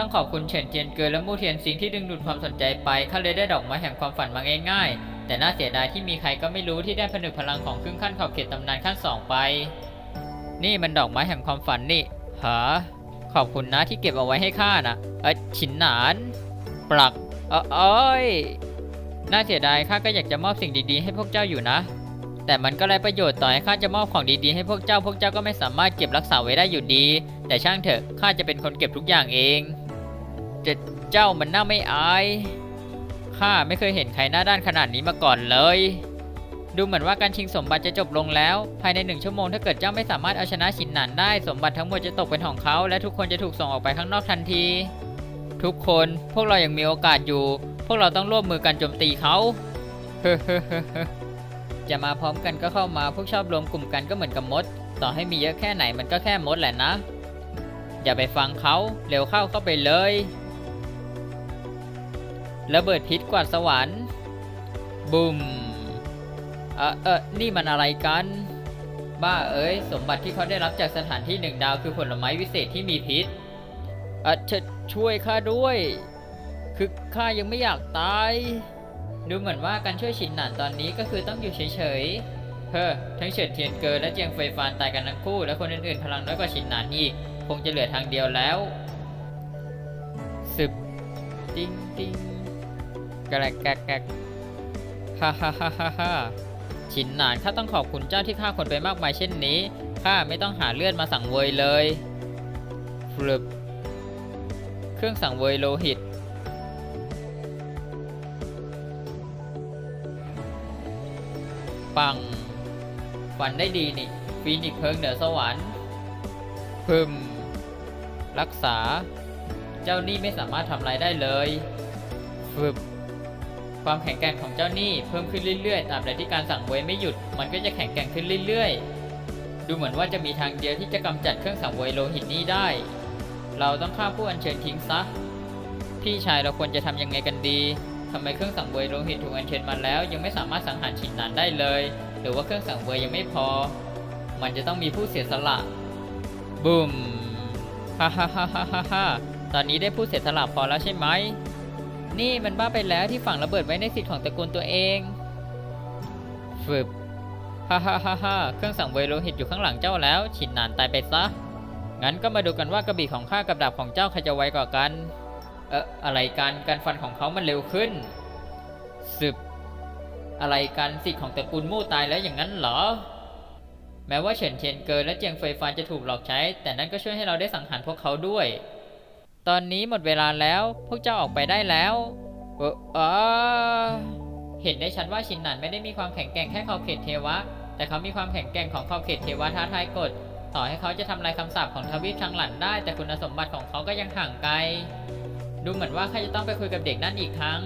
ต้องขอบคุณเฉินเจียนเกินและมู่เทียนซิงที่ดึงดูดความสนใจไปข้าเลยได้ดอกไม้แห่งความฝันมาง่ายๆ แต่น่าเสียดายที่มีใครก็ไม่รู้ที่ได้ผนึกพลังของครึ่งขั้นขอบเขตตำนานขั้นสองไป นี่มันดอกไม้แห่งความฝันนี่หาขอบคุณนะที่เก็บเอาไว้ให้ข้านะเออฉินหนาน ปลักเออเอ้ยน่าเสียดายข้าก็อยากจะมอบสิ่งดีๆ ให้พวกเจ้าอยู่นะ แต่มันก็ไร้ประโยชน์ต่อให้ข้าจะมอบของดีๆ ให้พวกเจ้า พวกเจ้าก็ไม่สามารถเก็บรักษาไว้ได้อยู่ดี แต่ช่างเถอะข้าจะเป็นคนเก็บทุกอย่างเอง เจเจ้ามันน่าไม่อายข้าไม่เคยเห็นใครหน้าด้านขนาดนี้มาก่อนเลย ดูเหมือนว่าการชิงสมบัติจะจบลงแล้ว ภายในหนึ่งชั่วโมงถ้าเกิดเจ้าไม่สามารถเอาชนะชินหนานได้ สมบัติทั้งหมดจะตกเป็นของเขา และทุกคนจะถูกส่งออกไปข้างนอกทันที ทุกคนพวกเรายังมีโอกาสอยู่ พวกเราต้องร่วมมือกันโจมตีเขาจะมาพร้อมกันก็เข้ามาพวกชอบรวมกลุ่มกันก็เหมือนกับมด ต่อให้มีเยอะแค่ไหนมันก็แค่มดแหละนะ อย่าไปฟังเขาเร็วเข้าเข้าไปเลย ระเบิดพิษกวาดสวรรค์บุมเออเออนี่มันอะไรกัน บ้าเอ้ย สมบัติที่เขาได้รับจากสถานที่หนึ่งดาวคือผลไม้วิเศษที่มีพิษเออชช่วยข้าด้วย คือข้ายังไม่อยากตาย ดูเหมือนว่าการช่วยชินหนานตอนนี้ก็คือต้องอยู่เฉยๆ เฮ้อ ทั้งเฉินเทียนเกินและเจียงเฟยฟานตายกันทั้งคู่ และคนอื่นๆ พลังน้อยกว่าชินหนานอีก คงจะเหลือทางเดียวแล้วสึบติ้งติ้ง กระแกกแกกฮ่าฮ่าฮ่าฮ่าฮ่าชินหนานข้าต้องขอบคุณเจ้าที่ฆ่าคนไปมากมายเช่นนี้ข้าไม่ต้องหาเลือดมาสังเวยเลยฟลึบเครื่องสังเวยโลหิต ปัง ฝันได้ดีนี่ฟีนิกเพิงเหนือสวรรค์พึม รักษา เจ้านี่ไม่สามารถทำอะไรได้เลยฟึบ ความแข็งแกร่งของเจ้านี่เพิ่มขึ้นเรื่อยๆ ตาบใดที่การสั่งเวยไม่หยุด มันก็จะแข็งแกร่งขึ้นเรื่อยๆ ดูเหมือนว่าจะมีทางเดียวที่จะกำจัดเครื่องสังเวยโลหิตนี้ได้ เราต้องฆ่าผู้อัญเชิญทิ้งซะ พี่ชายเราควรจะทำยังไงกันดีทำไมเครื่องสังเวยโลหิตถูกอัญเชิญมาแล้ว ยังไม่สามารถสังหารชินนานได้เลย หรือว่าเครื่องสังเวยยังไม่พอ มันจะต้องมีผู้เสียสละบูมฮ่าฮ่าฮ่าฮ่าฮ่าฮ่าตอนนี้ได้ผู้เสียสละพอแล้วใช่ไหม นี่มันบ้าไปแล้วที่ฝังระเบิดไว้ในสิทธิ์ของตระกูลตัวเองฝึบฮ่าฮ่าฮ่าฮ่าเครื่องสังเวยโลหิตอยู่ข้างหลังเจ้าแล้วชินนานตายไปซะ งั้นก็มาดูกันว่ากระบี่ของข้ากับดาบของเจ้าใครจะไวกว่ากัน เอออะไรกันการฟันของเขามันเร็วขึ้นสืบอะไรกันสิทธิ์ของตระกูลมู่ตายแล้วอย่างนั้นเหรอ แม้ว่าเฉินเทียนเกินและเจียงเฟยฟานจะถูกหลอกใช้ แต่นั่นก็ช่วยให้เราได้สังหารพวกเขาด้วย ตอนนี้หมดเวลาแล้ว พวกเจ้าออกไปได้แล้ว เออเออเห็นได้ชัดว่าชินหนันไม่ได้มีความแข็งแกร่งแค่ขอบเขตเทวะ แต่เขามีความแข็งแกร่งของขอบเขตเทวะท้าทายกฎ ต่อให้เขาจะทำลายคำสาปของทวีปทางหลันได้ แต่คุณสมบัติของเขาก็ยังห่างไกล ดูเหมือนว่าข้าจะต้องไปคุยกับเด็กนั่นอีกครั้ง